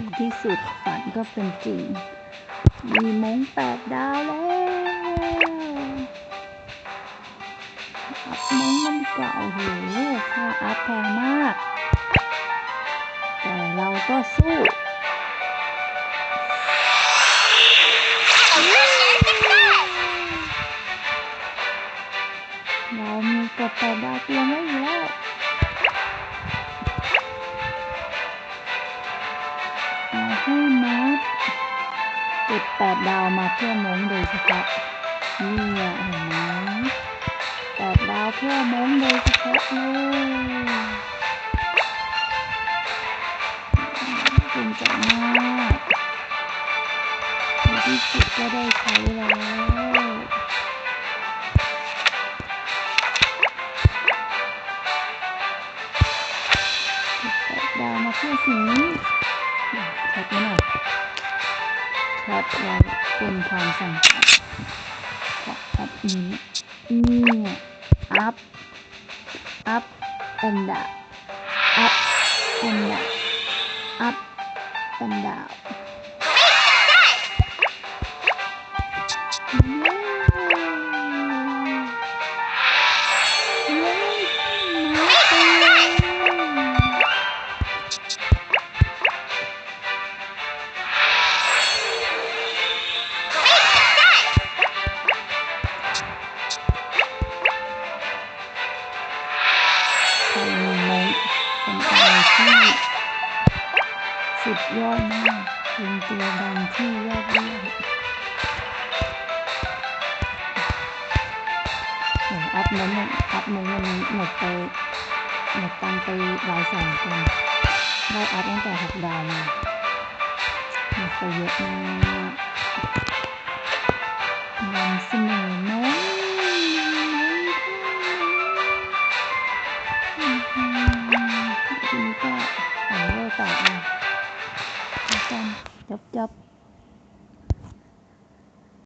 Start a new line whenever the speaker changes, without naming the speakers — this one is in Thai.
ในที่สุดฝันก็เป็นจริง มีมงแปดดาวแล้วอัพมงมันเก่าโหค่าอัพแพงมาก แต่เราก็สู้เรามีกดแปดดาวเตรียมไว้อยู่แล้วาให้นัดติดแปดดาวมาเพื่อมงโดยเฉพาะนี่เห็นไหมแปดดาวเพื่อมงโดยเฉพาะเลยภูมิใจมากที่สุดก็ได้ใช้แล้วแปดดาวมาเพื่อสิ่งนี้ แคปมาหน่อยแคปไว้เป็นความสั่งแคปนี้นี่ยอัพอัพ and down อัพ and down อัพ and down ไข่มุมงเป็นอะไรที่สุดยอดมากเป็นตัวดังที่ยอดเยี่ยมโอ้อัพมงอัพมงวันนี้หมดไปหมดตังไปหลายแสนคนได้อัพตั้งแต่หกดาวมาหมดไปเยอะมากนำเสนอน้อ ทีนี้